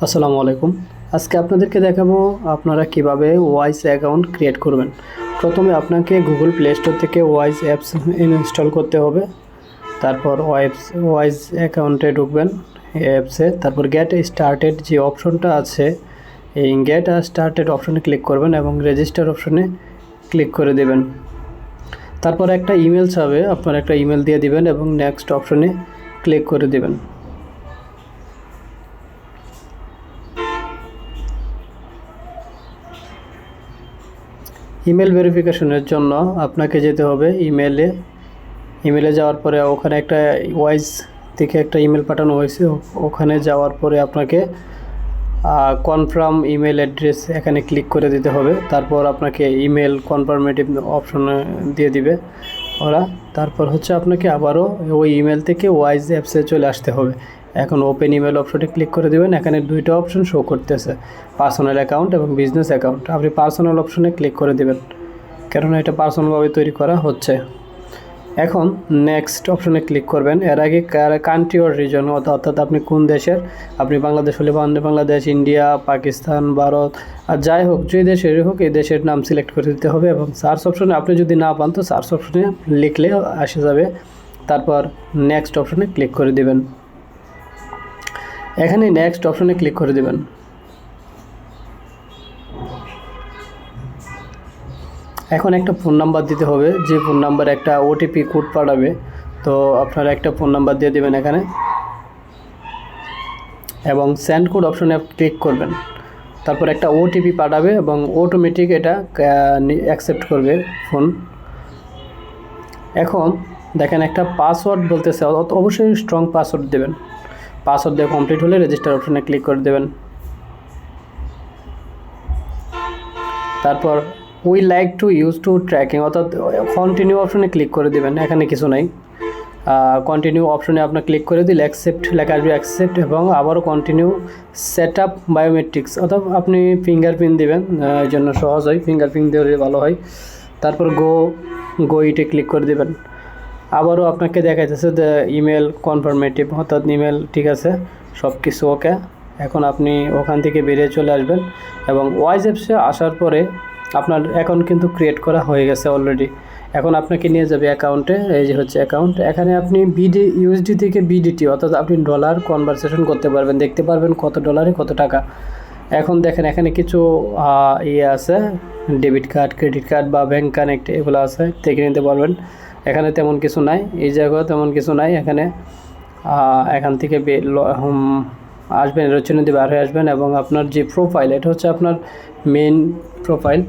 আসসালামু আলাইকুম। আজকে আপনাদেরকে দেখাবো আপনারা কীভাবে ওয়াইস অ্যাকাউন্ট ক্রিয়েট করবেন। প্রথমে আপনাকে গুগল প্লে স্টোর থেকে ওয়াইস অ্যাপস ইনস্টল করতে হবে। তারপর ওয়াইপস ওয়াইস অ্যাকাউন্টে ঢুকবেন অ্যাপসে তারপর গেট স্টার্টেড যে অপশনটা আছে, এই গেট স্টার্টেড অপশনে ক্লিক করবেন এবং রেজিস্টার অপশনে ক্লিক করে দেবেন। তারপর একটা ইমেল চাবে, আপনার একটা ইমেল দিয়ে দিবেন এবং নেক্সট অপশনে ক্লিক করে দেবেন। ইমেল ভেরিফিকেশনের জন্য আপনাকে যেতে হবে ইমেলে। ইমেলে যাওয়ার পরে ওখানে একটা ওয়াইজ থেকে একটা ইমেল পাঠানো হয়েছে। ওখানে যাওয়ার পরে আপনাকে কনফার্ম ইমেল অ্যাড্রেস এখানে ক্লিক করে দিতে হবে। তারপর আপনাকে ইমেল কনফার্মেটিভ অপশন দিয়ে দিবে ওরা। তারপর হচ্ছে আপনাকে আবারও ওই ইমেল থেকে ওয়াইজ অ্যাপসে চলে আসতে হবে। এখন ওপেন ইমেল অপশনে ক্লিক করে দেবেন, এখানে দুইটা অপশন শো করতেছে পার্সোনাল অ্যাকাউন্ট এবং বিজনেস অ্যাকাউন্ট আপনি পার্সোনাল অপশনে ক্লিক করে দেবেন, কেননা এটা পার্সোনালভাবে তৈরি করা হচ্ছে। এখন নেক্সট অপশনে ক্লিক করবেন, এর আগে কান্ট্রি অর রিজন অর্থাৎ আপনি কোন দেশের, আপনি বাংলাদেশ হলে বাংলাদেশ, ইন্ডিয়া, পাকিস্তান, ভারত, আর যাই হোক, যে দেশেরই হোক, এই দেশের নাম সিলেক্ট করে দিতে হবে এবং সার্চ অপশনে আপনি যদি না পান, তো সার্চ অপশনে লিখলে আসে যাবে। তারপর নেক্সট অপশনে ক্লিক করে দিবেন। এখানে নেক্সট অপশনে ক্লিক করে দেবেন। এখন একটা ফোন নাম্বার দিতে হবে, যে ফোন নাম্বার একটা ওটিপি কোড পাঠাবে। তো আপনারা একটা ফোন নাম্বার দিয়ে দেবেন এখানে। এবং সেন্ড কোড অপশনে ক্লিক করবেন। তারপর একটা ওটিপি পাঠাবে এবং অটোমেটিক এটা অ্যাকসেপ্ট করবে ফোন এখন দেখেন একটা পাসওয়ার্ড বলতেছে অবশ্যই স্ট্রং পাসওয়ার্ড দেবেন। পাসওয়ার্ড দিয়ে কমপ্লিট হলে রেজিস্টার অপশনে ক্লিক করে দেবেন। তারপর we like to use to tracking অর্থাৎ কন্টিনিউ অপশনে ক্লিক করে দেবেন, এখানে কিছু নাই। কন্টিনিউ অপশনে আপনার ক্লিক করে দিলে অ্যাকসেপ্ট লেখা আসবে অ্যাকসেপ্ট এবং আবারও কন্টিনিউ সেট আপ বায়োমেট্রিক্স অর্থাৎ আপনি ফিঙ্গারপ্রিন্ট দেবেন জন্য সহজ হয় ফিঙ্গারপ্রিন্ট দিলে ভালো হয়। তারপর গো গো ইটে ক্লিক করে দেবেন। আবারও আপনাকে দেখাইতেছে যে ইমেল কনফার্মেটিভ অর্থাৎ ইমেল ঠিক আছে সব কিছু ওকে এখন আপনি ওখান থেকে বেরিয়ে চলে আসবেন এবং ওয়াইজ অ্যাপসে আসার পরে আপনার অ্যাকাউন্ট কিন্তু ক্রিয়েট করা হয়ে গেছে অলরেডি এখন আপনাকে নিয়ে যাবে অ্যাকাউন্টে এই যে হচ্ছে অ্যাকাউন্ট এখানে আপনি বিডি ইউএসডি থেকে বিডিটি অর্থাৎ আপনি ডলার কনভারসেশন করতে পারবেন, দেখতে পারবেন কত ডলারে কত টাকা। এখন দেখেন এখানে কিছু ইয়ে আছে ডেবিট কার্ড ক্রেডিট কার্ড বা ব্যাংক কানেক্ট এগুলো আছে, দেখে নিতে পারবেন। এখানে তেমন কিছু নাই, এই জায়গাও তেমন কিছু নাই, এখানে এখান থেকে আসবেন রচনা দিয়ে বার হয়ে আসবেন এবং আপনার যে প্রোফাইল এটা হচ্ছে আপনার মেন প্রোফাইল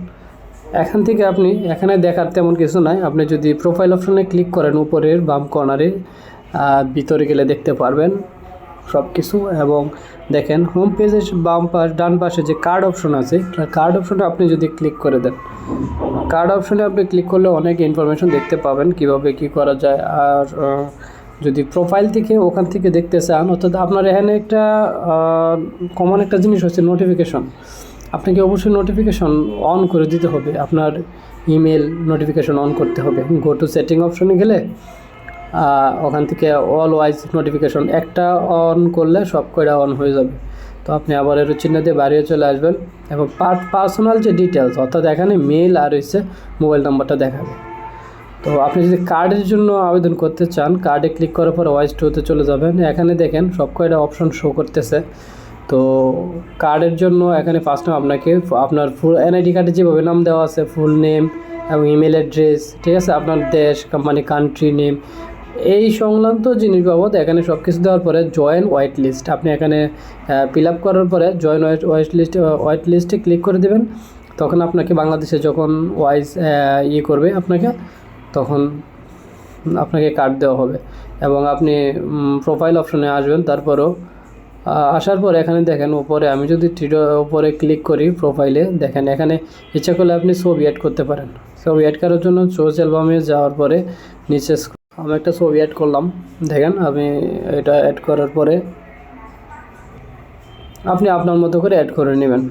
এখান থেকে আপনি, এখানে দেখার তেমন কিছু নাই, আপনি যদি প্রোফাইল অপশনে ক্লিক করেন উপরের বাম কর্নারে ভিতরে গেলে দেখতে পারবেন। সব কিছু এবং দেখেন হোম পেজের বাম পাশ, ডান পাশে যে কার্ড অপশন আছে কার্ড অপশনে আপনি যদি ক্লিক করে দেন কার্ড অপশনে আপনি ক্লিক করলে অনেক ইনফরমেশন দেখতে পাবেন কীভাবে কি করা যায়। আর যদি প্রোফাইল থেকে ওখান থেকে দেখতে চান, অর্থাৎ আপনার এখানে একটা কমন একটা জিনিস হচ্ছে নোটিফিকেশন আপনাকে অবশ্যই নোটিফিকেশন অন করে দিতে হবে। আপনার ইমেল নোটিফিকেশন অন করতে হবে। গো টু সেটিং অপশনে গেলে ওখান থেকে অল ওয়াইজ নোটিফিকেশন একটা অন করলে সব কয়টা অন হয়ে যাবে। তো আপনি আবার এর চিহ্ন দিয়ে বাড়িয়ে চলে আসবেন এবং পার পার্সোনাল যে ডিটেলস অর্থাৎ এখানে মেল আর হচ্ছে মোবাইল নাম্বারটা দেখাবে। তো আপনি যদি কার্ডের জন্য আবেদন করতে চান কার্ডে ক্লিক করার পর ওয়াইজ টুতে চলে যাবেন। এখানে দেখেন সব কয়টা অপশন শো করতেছে। তো কার্ডের জন্য এখানে ফার্স্ট টাইম আপনাকে আপনার ফুল এনআইডি কার্ডে যেভাবে নাম দেওয়া আছে ফুল নেম এবং ইমেল অ্যাড্রেস ঠিক আছে? আপনার দেশ মানে কান্ট্রি নেম এই সংক্রান্ত জিনিস বাবদ এখানে সব কিছু দেওয়ার পরে জয়েন হোয়াইট লিস্ট আপনি এখানে ফিল আপ করার পরে join white white list white লিস্টে ক্লিক করে দেবেন। তখন আপনাকে বাংলাদেশে যখন ওয়াইজ ইয়ে করবে আপনাকে, তখন আপনাকে কার্ড দেওয়া হবে। এবং আপনি প্রোফাইল অপশনে আসবেন। তারপরও আসার পর এখানে দেখেন উপরে আমি যদি টিটো উপরে ক্লিক করি প্রোফাইলে দেখেন এখানে ইচ্ছা করলে আপনি ছবি অ্যাড করতে পারেন। ছবি অ্যাড করার জন্য সোর্স অ্যালবামে যাওয়ার পরে নিচে আমি একটা ছবি অ্যাড করলাম। দেখেন, আমি এটা অ্যাড করার পরে আপনি আপনার মতো করে অ্যাড করে নেবেন।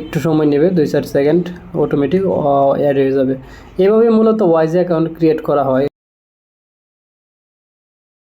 একটু সময় নেবে, দুই চার সেকেন্ড অটোমেটিক অ্যাড হয়ে যাবে। এভাবে মূলত ওয়াইজ অ্যাকাউন্ট ক্রিয়েট করা হয়।